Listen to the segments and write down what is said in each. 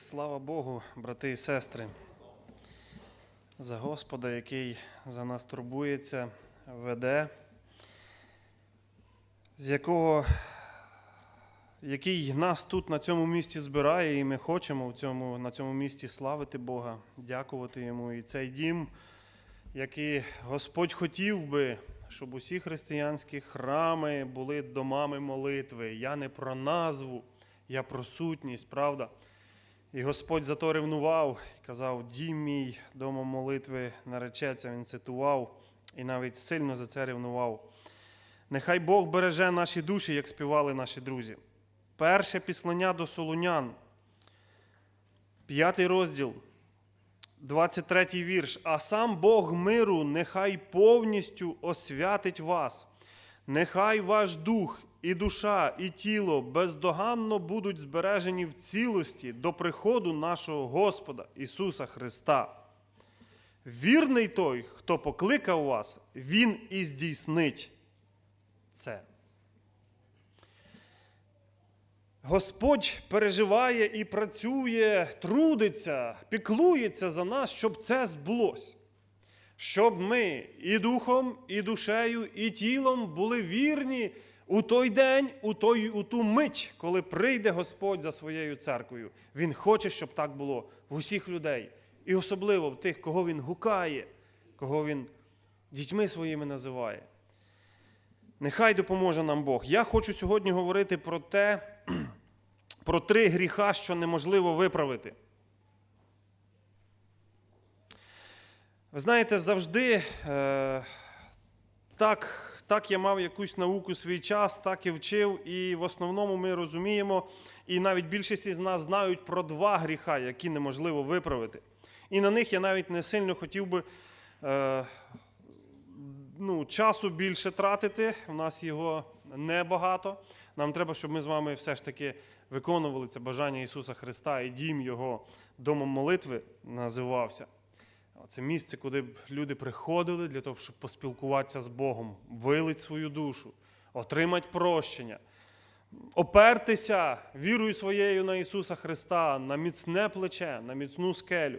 Слава Богу, брати і сестри, за Господа, який за нас турбується, веде, з якого, який нас тут на цьому місці збирає, і ми хочемо в цьому, на цьому місці славити Бога, дякувати Йому. І цей дім, який Господь хотів би, щоб усі християнські храми були домами молитви. Я не про назву, я про сутність, правда? І Господь зато ревнував і казав: Дім мій домом молитви наречеться. Він цитував і навіть сильно за це ревнував. Нехай Бог береже наші душі, як співали наші друзі. Перше післання до Солунян, п'ятий розділ, 23 вірш. А сам Бог миру нехай повністю освятить вас. Нехай ваш дух і душа, і тіло бездоганно будуть збережені в цілості до приходу нашого Господа Ісуса Христа. Вірний той, хто покликав вас, Він і здійснить це. Господь переживає і працює, трудиться, піклується за нас, щоб це збулося. Щоб ми і духом, і душею, і тілом були вірні у той день, у, той, у ту мить, коли прийде Господь за своєю церквою. Він хоче, щоб так було в усіх людей. І особливо в тих, кого він гукає, кого він дітьми своїми називає. Нехай допоможе нам Бог. Я хочу сьогодні говорити про те, про три гріха, що неможливо виправити. Ви знаєте, завжди е, так, так я мав якусь науку свій час, так і вчив, і в основному ми розуміємо, і навіть більшість із нас знають про два гріха, які неможливо виправити. І на них я навіть не сильно хотів би е, ну, часу більше тратити. У нас його небагато. Нам треба, щоб ми з вами все ж таки виконували це бажання Ісуса Христа, і дім Його домом молитви називався. Це місце, куди б люди приходили для того, щоб поспілкуватися з Богом, вилить свою душу, отримати прощення, опертися вірою своєю на Ісуса Христа, на міцне плече, на міцну скелю.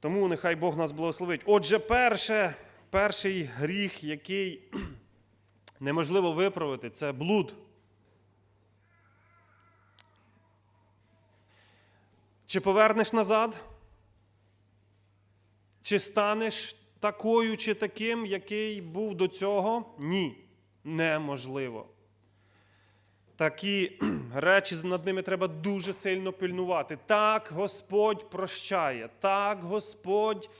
Тому нехай Бог нас благословить. Отже, перше, перший гріх, який неможливо виправити, це блуд. Чи повернеш назад? Чи станеш такою чи таким, який був до цього? Ні, неможливо. Такі речі над ними треба дуже сильно пильнувати. Так, Господь прощає, так, Господь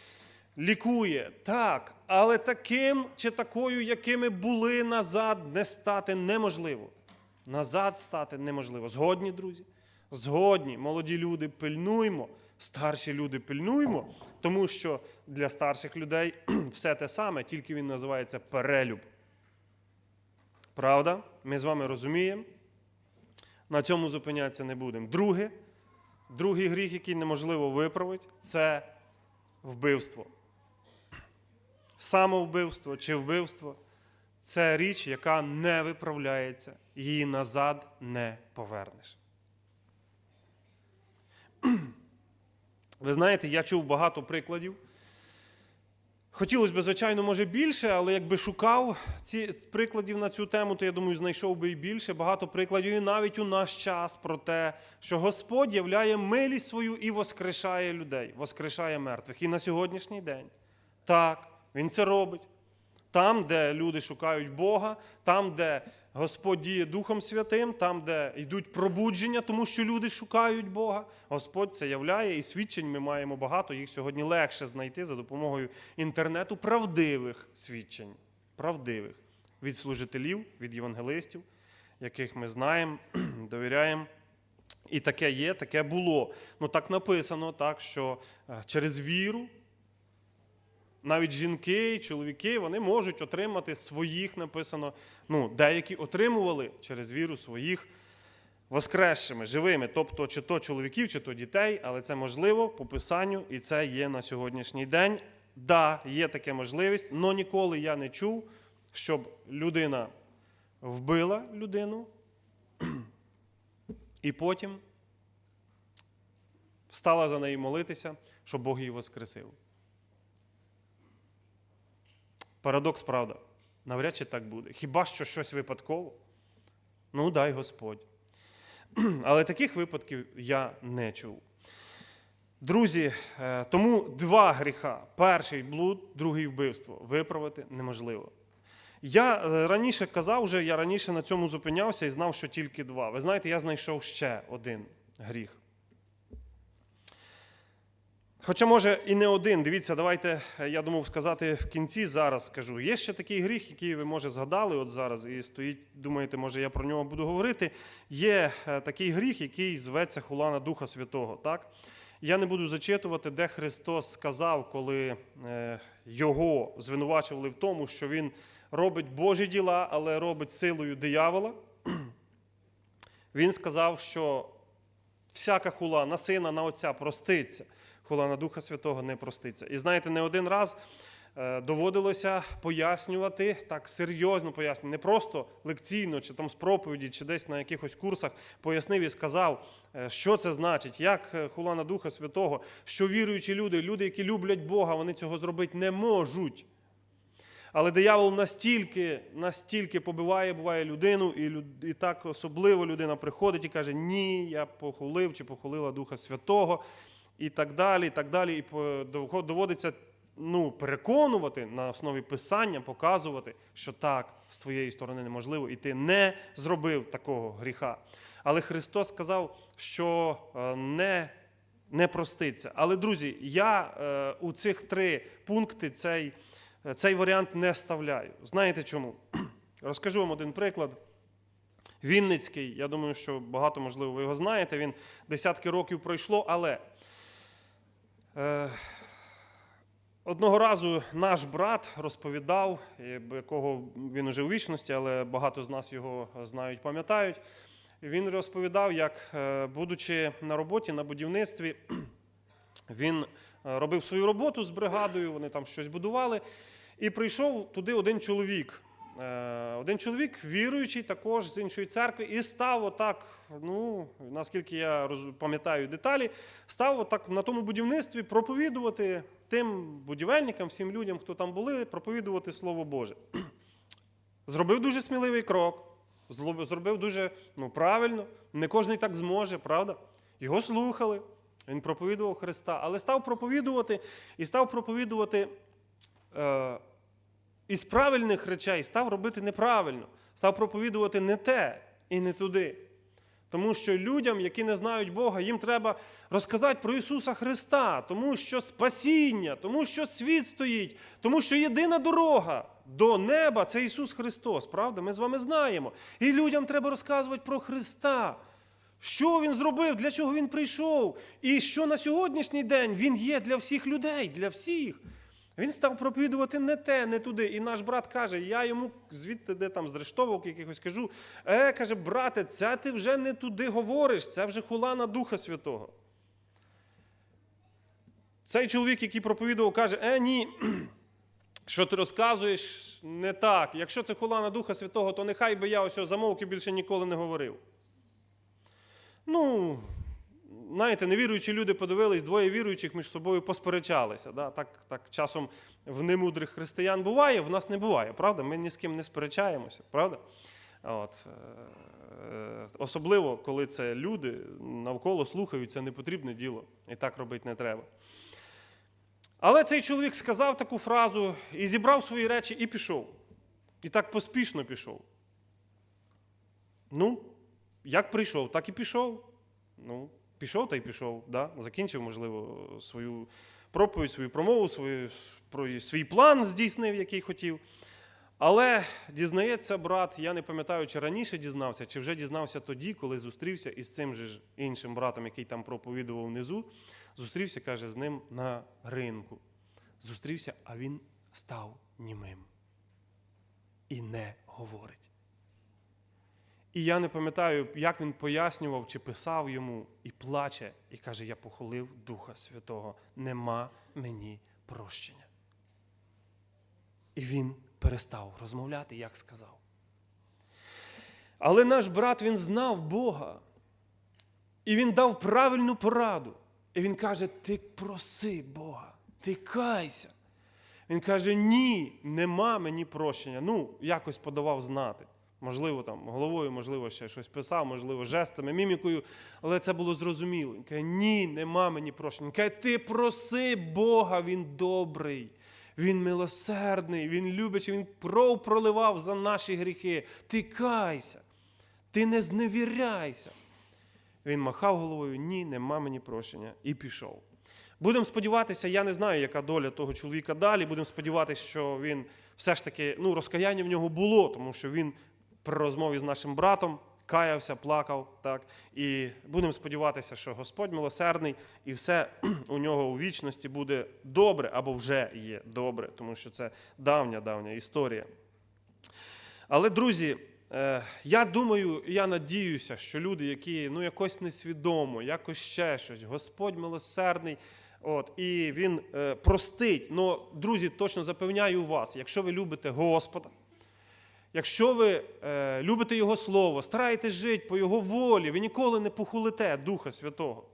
лікує, так, але таким чи такою, якими були назад, не стати неможливо. Назад стати неможливо. Згодні, друзі? Згодні, молоді люди, пильнуймо, старші люди пильнуймо, тому що для старших людей все те саме, тільки він називається перелюб. Правда? Ми з вами розуміємо. На цьому зупинятися не будемо. Друге, другий гріх, який неможливо виправити, це вбивство. Самовбивство чи вбивство це річ, яка не виправляється, її назад не повернеш. Ви знаєте, я чув багато прикладів. Хотілося б, звичайно, може більше, але якби шукав ці прикладів на цю тему, то я думаю, знайшов би і більше. Багато прикладів, і навіть у наш час про те, що Господь являє милість свою і воскрешає людей, воскрешає мертвих. І на сьогоднішній день. Так, Він це робить. Там, де люди шукають Бога, там, де Господь діє Духом Святим, там, де йдуть пробудження, тому що люди шукають Бога, Господь це являє, і свідчень ми маємо багато. Їх сьогодні легше знайти за допомогою інтернету правдивих свідчень, правдивих від служителів, від євангелистів, яких ми знаємо, довіряємо. І таке є, таке було. Ну так написано, так, що е, через віру навіть жінки і чоловіки вони можуть отримати своїх, написано. Ну, деякі отримували через віру своїх воскресшими, живими, тобто чи то чоловіків, чи то дітей, але це можливо по писанню, і це є на сьогоднішній день. Да, є така можливість, але ніколи я не чув, щоб людина вбила людину і потім стала за неї молитися, щоб Бог її воскресив. Парадокс, правда. Навряд чи так буде. Хіба що щось випадково? Ну, дай Господь. Але таких випадків я не чув. Друзі, е, тому два гріха: перший блуд, другий вбивство. Виправити неможливо. Я е, раніше казав, вже я раніше на цьому зупинявся і знав, що тільки два. Ви знаєте, я знайшов ще один гріх. Хоча, може, і не один. Дивіться, давайте, е, я думав сказати в кінці, зараз скажу. Є ще такий гріх, який ви, може, згадали от зараз, і стоїть, думаєте, може, я про нього буду говорити. Є е, такий гріх, який зветься хула на Духа Святого. Так? Я не буду зачитувати, де Христос сказав, коли е, його звинувачували в тому, що він робить Божі діла, але робить силою диявола. Він сказав, що всяка хула на сина, на отця проститься, хула на Духа Святого не проститься. І знаєте, не один раз е, доводилося пояснювати, так серйозно пояснювати, не просто лекційно, чи там з проповіді, чи десь на якихось курсах пояснив і сказав, е, що це значить, як е, хула на Духа Святого, що віруючі люди, люди, які люблять Бога, вони цього зробити не можуть. Але диявол настільки, настільки побиває, буває людину, і, люд- і так особливо людина приходить і каже: Ні, я похулив чи похулила Духа Святого, і так далі. І так далі. І доводиться ну, переконувати на основі писання, показувати, що так, з твоєї сторони неможливо, і ти не зробив такого гріха. Але Христос сказав, що е, не не проститься. Але, друзі, я е, у цих три пункти цей, е, цей варіант не ставляю. Знаєте чому? Розкажу вам один приклад. Вінницький, я думаю, що багато, можливо, ви його знаєте. Він десятки років пройшло, але е, одного разу наш брат розповідав, е, якого він уже у вічності, але багато з нас його знають, пам'ятають. Він розповідав, як, е, будучи на роботі на будівництві, він е, робив свою роботу з бригадою, вони там щось будували. І прийшов туди один чоловік. Е, Один чоловік, віруючий, також з іншої церкви, і став отак, ну, наскільки я пам'ятаю деталі, став отак на тому будівництві проповідувати тим будівельникам, всім людям, хто там були, проповідувати Слово Боже. Зробив дуже сміливий крок, зробив дуже ну, правильно. Не кожен так зможе, правда? Його слухали, він проповідував Христа, але став проповідувати і став проповідувати е, із правильних речей, став робити неправильно, став проповідувати не те і не туди. Тому що людям, які не знають Бога, їм треба розказати про Ісуса Христа, тому що спасіння, тому що світ стоїть, тому що єдина дорога до неба це Ісус Христос. Правда? Ми з вами знаємо. І людям треба розказувати про Христа. Що Він зробив, для чого Він прийшов, і що на сьогоднішній день Він є для всіх людей, для всіх. Він став проповідувати не те, не туди. І наш брат каже: я йому звідти, де там з рештовок якихось кажу, е, каже, брате, це ти вже не туди говориш, це вже хула на Духа Святого. Цей чоловік, який проповідував, каже: Е, ні, що ти розказуєш, не так. Якщо це хула на Духа Святого, то нехай би я ось його замовк і більше ніколи не говорив. Ну, знаєте, невіруючі люди подивились, двоє віруючих між собою посперечалися. Да? Так, так часом в немудрих християн буває, в нас не буває, правда? Ми ні з ким не сперечаємося, правда? От, е, особливо, коли це люди навколо слухають, це не потрібне діло. І так робити не треба. Але цей чоловік сказав таку фразу і зібрав свої речі і пішов. І так поспішно пішов. Ну, як прийшов, так і пішов. Ну, пішов та й пішов. Да? Закінчив, можливо, свою проповідь, свою промову, свою, свій план здійснив, який хотів. Але дізнається брат, я не пам'ятаю, чи раніше дізнався, чи вже дізнався тоді, коли зустрівся із цим же іншим братом, який там проповідував внизу. Зустрівся, каже, з ним на ринку. Зустрівся, а він став німим. І не говорить. І я не пам'ятаю, як він пояснював чи писав йому, і плаче, і каже: Я похулив Духа Святого, нема мені прощення. І він перестав розмовляти, як сказав. Але наш брат він знав Бога. І він дав правильну пораду. І він каже: Ти проси Бога, ти кайся. Він каже: ні, нема мені прощення. Ну, якось подавав знати. Можливо, там головою, можливо, ще щось писав, можливо, жестами, мімікою, але це було зрозуміло. Він каже, ні, нема мені прощення. Він каже, ти проси Бога, він добрий, він милосердний, він любячий, він кров проливав за наші гріхи. Ти кайся, ти не зневіряйся. Він махав головою, ні, нема мені прощення, і пішов. Будемо сподіватися, я не знаю, яка доля того чоловіка далі. Будемо сподіватися, що він все ж таки, ну, розкаяння в нього було, тому що він при розмові з нашим братом каявся, плакав. Так? І будемо сподіватися, що Господь милосердний і все у нього у вічності буде добре або вже є добре, тому що це давня, давня історія. Але, друзі, е, я думаю, я надіюся, що люди, які ну, якось несвідомо, якось ще щось, Господь милосердний, от, і Він е, простить. Ну, друзі, точно запевняю вас, якщо ви любите Господа, якщо ви е, любите Його Слово, стараєтесь жити по Його волі, ви ніколи не похулите Духа Святого.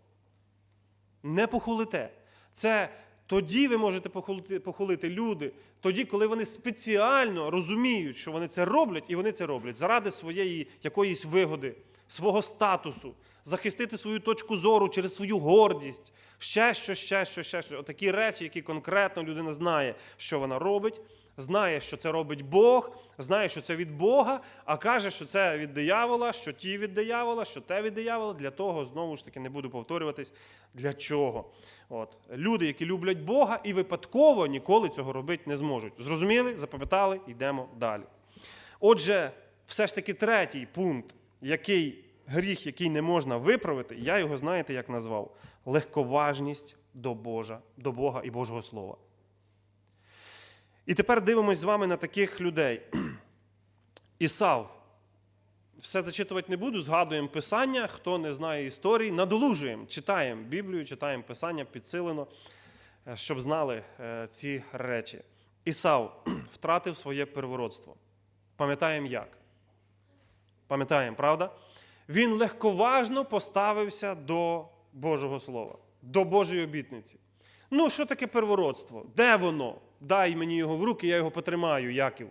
Не похулите. Це тоді ви можете похулити, похулити люди, тоді, коли вони спеціально розуміють, що вони це роблять, і вони це роблять заради своєї якоїсь вигоди, свого статусу, захистити свою точку зору через свою гордість, ще що, ще що, ще що. Отакі речі, які конкретно людина знає, що вона робить, знає, що це робить Бог, знає, що це від Бога, а каже, що це від диявола, що ті від диявола, що те від диявола. Для того, знову ж таки, не буду повторюватись, для чого. От. Люди, які люблять Бога і випадково ніколи цього робити не зможуть. Зрозуміли? Запам'ятали? Йдемо далі. Отже, все ж таки третій пункт, який гріх, який не можна виправити, я його, знаєте, як назвав? Легковажність до Божа, до Бога і Божого Слова. І тепер дивимось з вами на таких людей. Ісав. Все зачитувати не буду, згадуємо Писання. Хто не знає історії, надолужуємо, читаємо Біблію, читаємо Писання підсилено, е, щоб знали е, ці речі. Ісав втратив своє первородство. Пам'ятаємо як? Пам'ятаємо, правда? Він легковажно поставився до Божого Слова, до Божої обітниці. Ну, що таке первородство? Де воно? Дай мені його в руки, я його потримаю, Яків.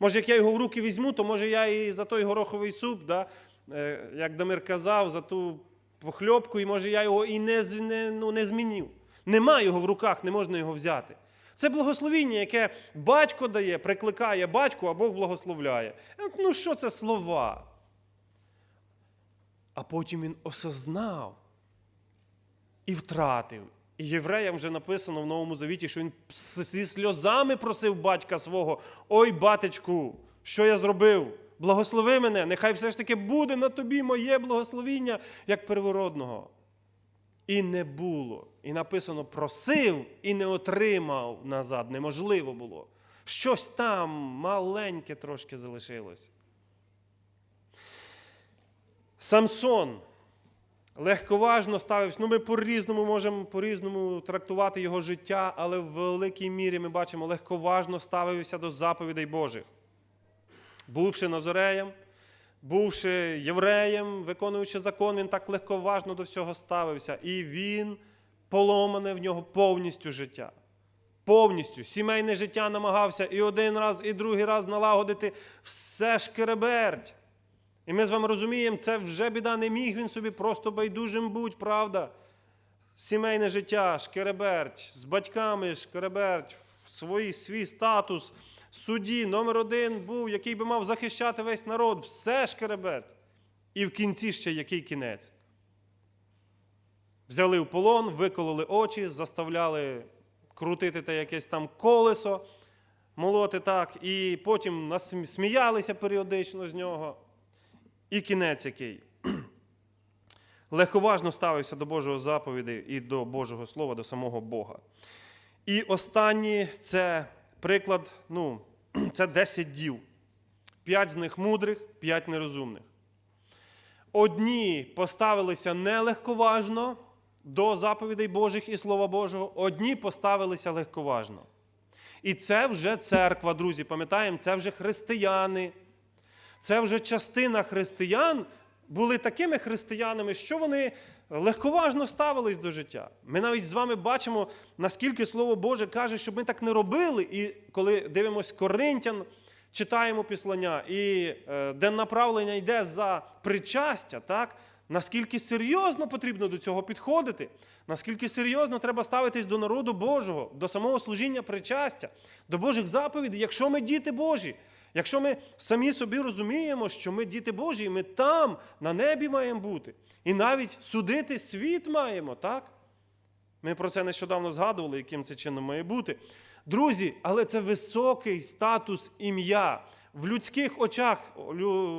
Може, як я його в руки візьму, то може я і за той гороховий суп, да, е, як Дамир казав, за ту похльопку, і може я його і не, не, ну, не змінив. Нема його в руках, не можна його взяти. Це благословіння, яке батько дає, прикликає батьку, а Бог благословляє. Е, Ну, що це слова? А потім він осознав і втратив. І євреям вже написано в Новому Завіті, що він зі сльозами просив батька свого: Ой, батечку, що я зробив? Благослови мене, нехай все ж таки буде на тобі моє благословіння, як первородного. І не було. І написано: просив і не отримав назад. Неможливо було. Щось там маленьке трошки залишилось. Самсон легковажно ставився. Ну, ми по-різному можемо по-різному трактувати його життя, але в великій мірі ми бачимо, легковажно ставився до заповідей Божих. Бувши Назореєм, бувши євреєм, виконуючи закон, він так легковажно до всього ставився. І він поломане в нього повністю життя. Повністю сімейне життя намагався і один раз, і другий раз налагодити все ж кереберть. І ми з вами розуміємо, це вже біда не міг він собі просто байдужим будь, правда? Сімейне життя, шкереберть, з батьками шкереберть, свій, свій статус, судді номер один був, який би мав захищати весь народ, все шкереберть. І в кінці ще який кінець. Взяли в полон, викололи очі, заставляли крутити те якесь там колесо, молоти так, і потім насмі- сміялися періодично з нього. І кінець який. Легковажно ставився до Божого заповіді і до Божого Слова, до самого Бога. І останній це приклад, ну, це 10 дів. П'ять з них мудрих, п'ять нерозумних. Одні поставилися нелегковажно до заповідей Божих і Слова Божого, одні поставилися легковажно. І це вже церква, друзі, пам'ятаємо, це вже християни. Це вже частина християн були такими християнами, що вони легковажно ставились до життя. Ми навіть з вами бачимо, наскільки Слово Боже каже, щоб ми так не робили. І коли дивимось Коринтян, читаємо післання, і е, де направлення йде за причастя, так? наскільки серйозно потрібно до цього підходити, наскільки серйозно треба ставитись до народу Божого, до самого служіння причастя, до Божих заповідей, якщо ми діти Божі. Якщо ми самі собі розуміємо, що ми діти Божі, ми там, на небі маємо бути. І навіть судити світ маємо, так? Ми про це нещодавно згадували, яким це чином має бути. Друзі, але це високий статус ім'я. В людських очах,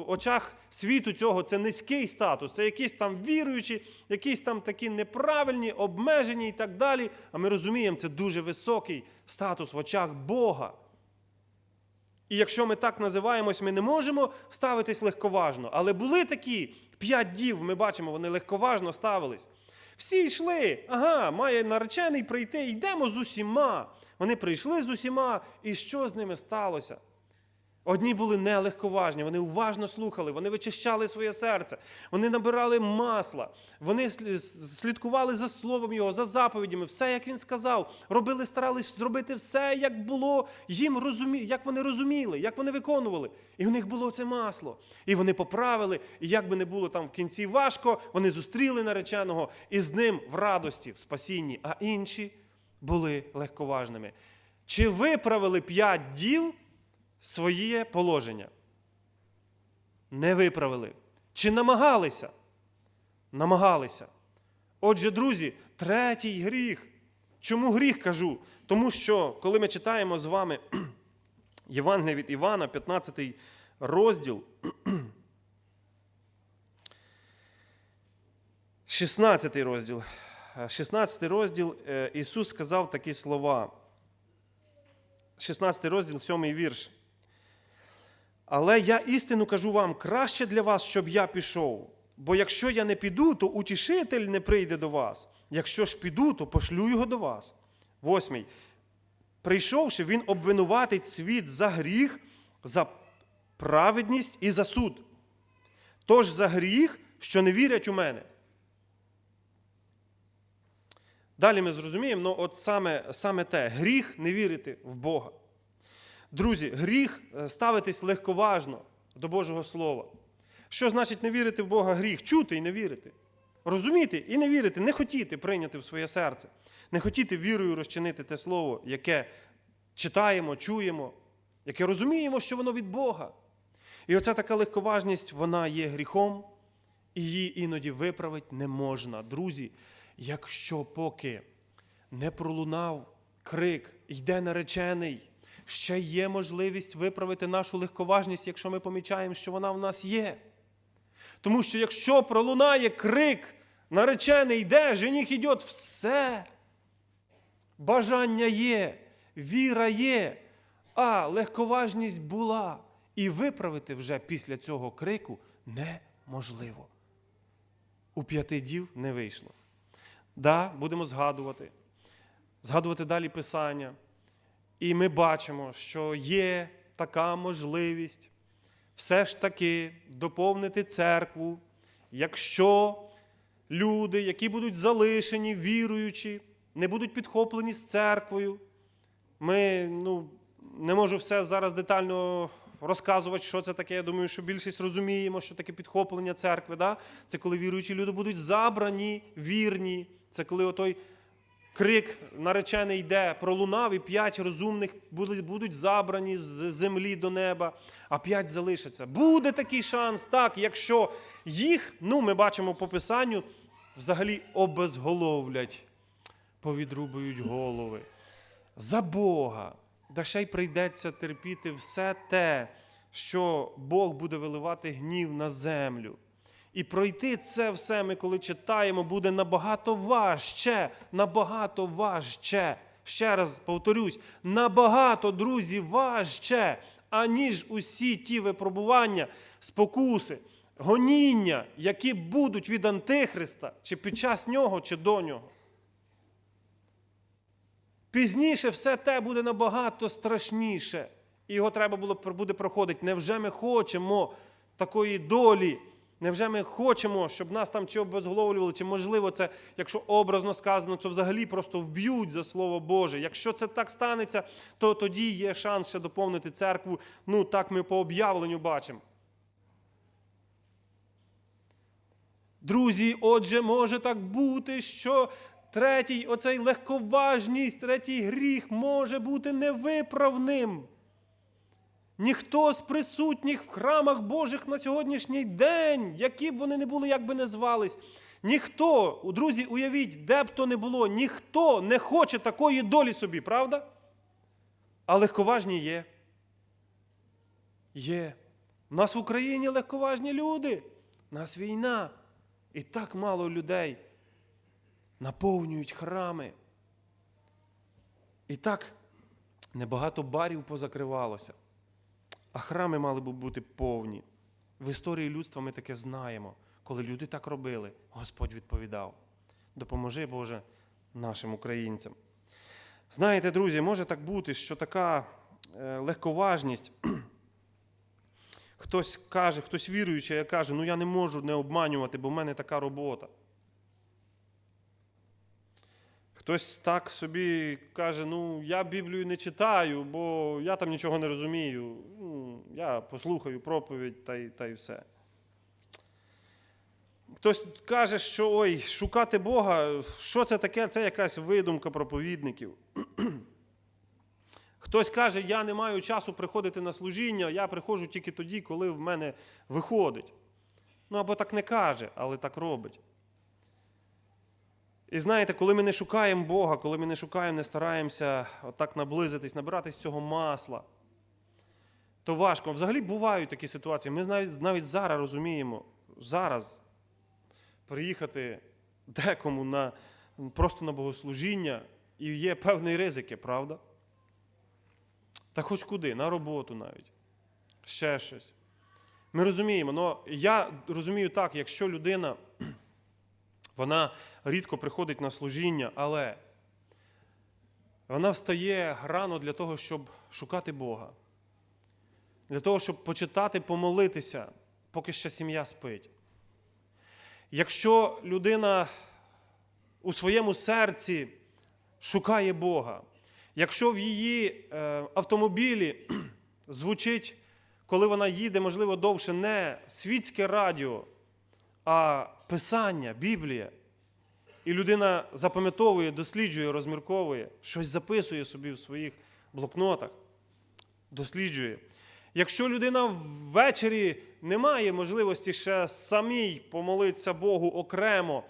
очах світу цього це низький статус, це якісь там віруючі, якісь там такі неправильні, обмежені і так далі. А ми розуміємо, це дуже високий статус в очах Бога. І якщо ми так називаємось, ми не можемо ставитись легковажно. Але були такі п'ять дів, ми бачимо, вони легковажно ставились. Всі йшли, ага, має наречений прийти, йдемо з усіма. Вони прийшли з усіма, і що з ними сталося? Одні були нелегковажні, вони уважно слухали, вони вичищали своє серце, вони набирали масла, вони слідкували за словом його, за заповідями, все, як він сказав, робили, старались зробити все, як було їм розумі... як вони розуміли, як вони виконували. І в них було це масло. І вони поправили, і як би не було там в кінці важко, вони зустріли нареченого і з ним в радості, в спасінні, а інші були легковажними. Чи виправили п'ять дів? Своє положення. Не виправили. Чи намагалися? Намагалися. Отже, друзі, третій гріх. Чому гріх кажу? Тому що, коли ми читаємо з вами Євангелія від Івана, 15 розділ, 16 розділ. 16 розділ е, Ісус сказав такі слова. 16 розділ, 7 вірш. Але я істину кажу вам, краще для вас, щоб я пішов. Бо якщо я не піду, то утішитель не прийде до вас. Якщо ж піду, то пошлю його до вас. Восьмий. Прийшовши, він обвинуватить світ за гріх, за праведність і за суд. Тож за гріх, що не вірять у мене. Далі ми зрозуміємо, ну от саме, саме те, гріх не вірити в Бога. Друзі, гріх е, ставитись легковажно до Божого Слова. Що значить не вірити в Бога гріх? Чути і не вірити. Розуміти і не вірити, не хотіти прийняти в своє серце, не хотіти вірою розчинити те слово, яке читаємо, чуємо, яке розуміємо, що воно від Бога. І оця така легковажність, вона є гріхом, і її іноді виправити не можна. Друзі, якщо поки не пролунав крик, йде наречений, ще є можливість виправити нашу легковажність, якщо ми помічаємо, що вона в нас є. Тому що якщо пролунає крик, наречений йде, жених йде, все. Бажання є, віра є, а легковажність була. І виправити вже після цього крику неможливо. У п'яти дів не вийшло. Да, будемо згадувати, згадувати далі Писання. І ми бачимо, що є така можливість все ж таки доповнити церкву, якщо люди, які будуть залишені, віруючі, не будуть підхоплені з церквою. Ми ну, не можу все зараз детально розказувати, що це таке. Я думаю, що більшість розуміємо, що таке підхоплення церкви. Да? Це коли віруючі люди будуть забрані, вірні. Це коли отой крик наречений йде, пролунав, і п'ять розумних будуть, забрані з землі до неба, а п'ять залишаться. Буде такий шанс, так, якщо їх, ну, ми бачимо по писанню, взагалі обезголовлять, повідрубують голови. За Бога, да ще й прийдеться терпіти все те, що Бог буде виливати гнів на землю. І пройти це все ми, коли читаємо, буде набагато важче, набагато важче. Ще раз повторюсь, набагато, друзі, важче, аніж усі ті випробування, спокуси, гоніння, які будуть від Антихриста, чи під час нього, чи до нього. Пізніше все те буде набагато страшніше. І його треба було буде проходити. Невже ми хочемо такої долі Невже ми хочемо, щоб нас там чи обезголовлювали, чи можливо це, якщо образно сказано, то взагалі просто вб'ють за слово Боже. Якщо це так станеться, то тоді є шанс ще доповнити церкву. Ну так ми по об'явленню бачимо. Друзі, отже, може так бути, що третій, оцей легковажність, третій гріх може бути невиправним. Ніхто з присутніх в храмах Божих на сьогоднішній день, які б вони не були, як би не звались, ніхто, друзі, уявіть, де б то не було, ніхто не хоче такої долі собі, правда? А легковажні є. Є. У нас в Україні легковажні люди. У нас війна. І так мало людей наповнюють храми. І так небагато барів позакривалося. А храми мали б бути повні. В історії людства ми таке знаємо. Коли люди так робили, Господь відповідав: Допоможи, Боже, нашим українцям. Знаєте, друзі, може так бути, що така е, легковажність. Хтось каже, хтось віруючий, я каже, ну я не можу не обманювати, бо в мене така робота. Хтось так собі каже, ну я Біблію не читаю, бо я там нічого не розумію. Ну, я послухаю проповідь та й, та й все. Хтось каже, що ой, шукати Бога, що це таке? Це якась видумка проповідників. Хтось каже, я не маю часу приходити на служіння, я приходжу тільки тоді, коли в мене виходить. Ну або так не каже, але так робить. І знаєте, коли ми не шукаємо Бога, коли ми не шукаємо, не стараємося отак наблизитись, набиратись цього масла, то важко. Взагалі бувають такі ситуації. Ми навіть, навіть зараз розуміємо, зараз приїхати декому на, просто на богослужіння, і є певні ризики, правда? Та хоч куди, на роботу навіть. Ще щось. Ми розуміємо, але я розумію так, якщо людина вона рідко приходить на служіння, але вона встає рано для того, щоб шукати Бога, для того, щоб почитати, помолитися, поки ще сім'я спить. Якщо людина у своєму серці шукає Бога, якщо в її е, автомобілі звучить, коли вона їде, можливо, довше не світське радіо, а Писання, Біблія. І людина запам'ятовує, досліджує, розмірковує, щось записує собі в своїх блокнотах, досліджує. Якщо людина ввечері не має можливості ще самій помолитися Богу окремо,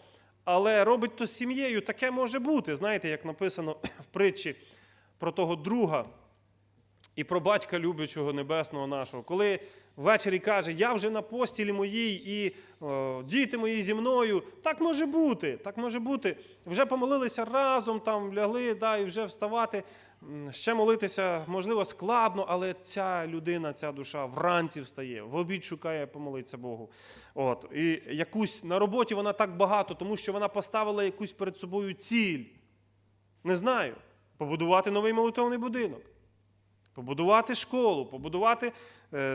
але робить то з сім'єю, таке може бути. Знаєте, як написано в притчі про того друга і про батька люблячого небесного нашого, коли ввечері каже, я вже на постілі моїй і о, діти мої зі мною. Так може бути, так може бути. Вже помолилися разом, там лягли, да, і вже вставати, ще молитися, можливо, складно, але ця людина, ця душа вранці встає, в обід шукає помолитися Богу. От. І якусь на роботі вона так багато, тому що вона поставила якусь перед собою ціль. Не знаю, побудувати новий молитовний будинок побудувати школу, побудувати е,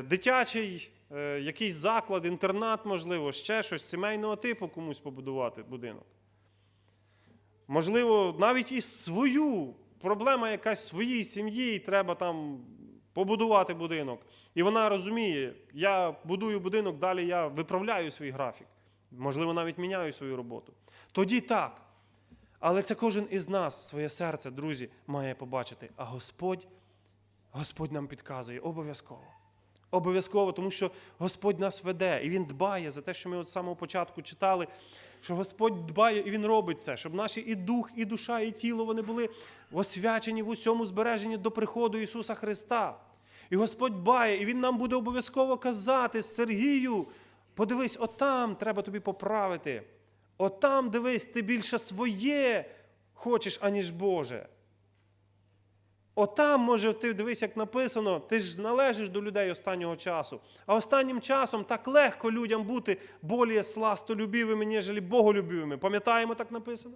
дитячий е, якийсь заклад, інтернат, можливо, ще щось сімейного типу комусь побудувати будинок. Можливо, навіть і свою проблема якась своїй сім'ї, і треба там побудувати будинок. І вона розуміє, я будую будинок, далі я виправляю свій графік. Можливо, навіть міняю свою роботу. Тоді так. Але це кожен із нас, своє серце, друзі, має побачити. А Господь Господь нам підказує обов'язково. Обов'язково, тому що Господь нас веде, і Він дбає за те, що ми от з самого початку читали, що Господь дбає і Він робить це, щоб наші і дух, і душа, і тіло вони були освячені в усьому збережені до приходу Ісуса Христа. І Господь дбає, і Він нам буде обов'язково казати, Сергію, подивись, отам треба тобі поправити. Отам, дивись, ти більше своє хочеш, аніж Боже. Отам, може, ти дивись, як написано, ти ж належиш до людей останнього часу. А останнім часом так легко людям бути більш сластолюбивими, ніж боголюбивими. Пам'ятаємо, так написано?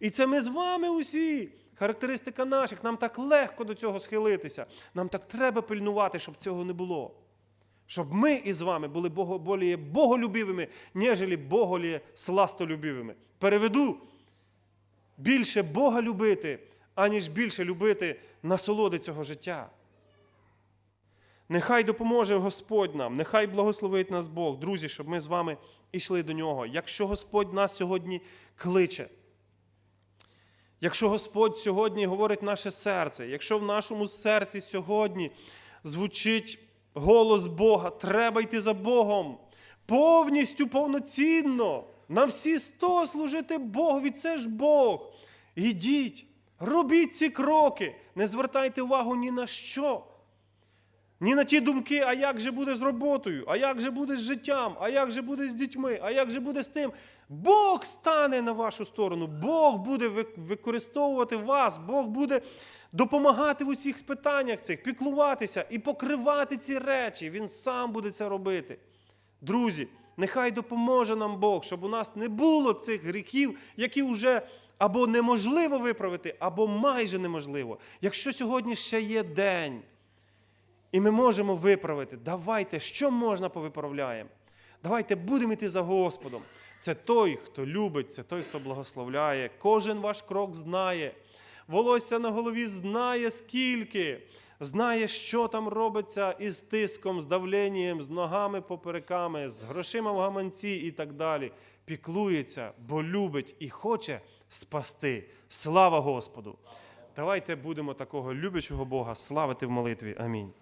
І це ми з вами усі. Характеристика наших, нам так легко до цього схилитися. Нам так треба пильнувати, щоб цього не було. Щоб ми із вами були бого- более боголюбивими, нежели боголі сластолюбивими. Переведу більше Бога любити, аніж більше любити насолоди цього життя. Нехай допоможе Господь нам, нехай благословить нас Бог, друзі, щоб ми з вами йшли до нього. Якщо Господь нас сьогодні кличе, якщо Господь сьогодні говорить наше серце, якщо в нашому серці сьогодні звучить голос Бога, треба йти за Богом повністю, повноцінно, на всі сто служити Богові, це ж Бог. Ідіть, робіть ці кроки, не звертайте увагу ні на що. Ні на ті думки, а як же буде з роботою, а як же буде з життям, а як же буде з дітьми, а як же буде з тим. Бог стане на вашу сторону, Бог буде використовувати вас, Бог буде допомагати в усіх питаннях цих, піклуватися і покривати ці речі. Він сам буде це робити. Друзі, нехай допоможе нам Бог, щоб у нас не було цих гріхів, які вже або неможливо виправити, або майже неможливо. Якщо сьогодні ще є день. І ми можемо виправити. Давайте, що можна повиправляємо. Давайте будемо йти за Господом. Це той, хто любить, це той, хто благословляє. Кожен ваш крок знає. Волосся на голові знає скільки, знає, що там робиться із тиском, з давленням, з ногами попереками, з грошима в гаманці і так далі. Піклується, бо любить і хоче спасти. Слава Господу! Давайте будемо такого люблячого Бога славити в молитві. Амінь.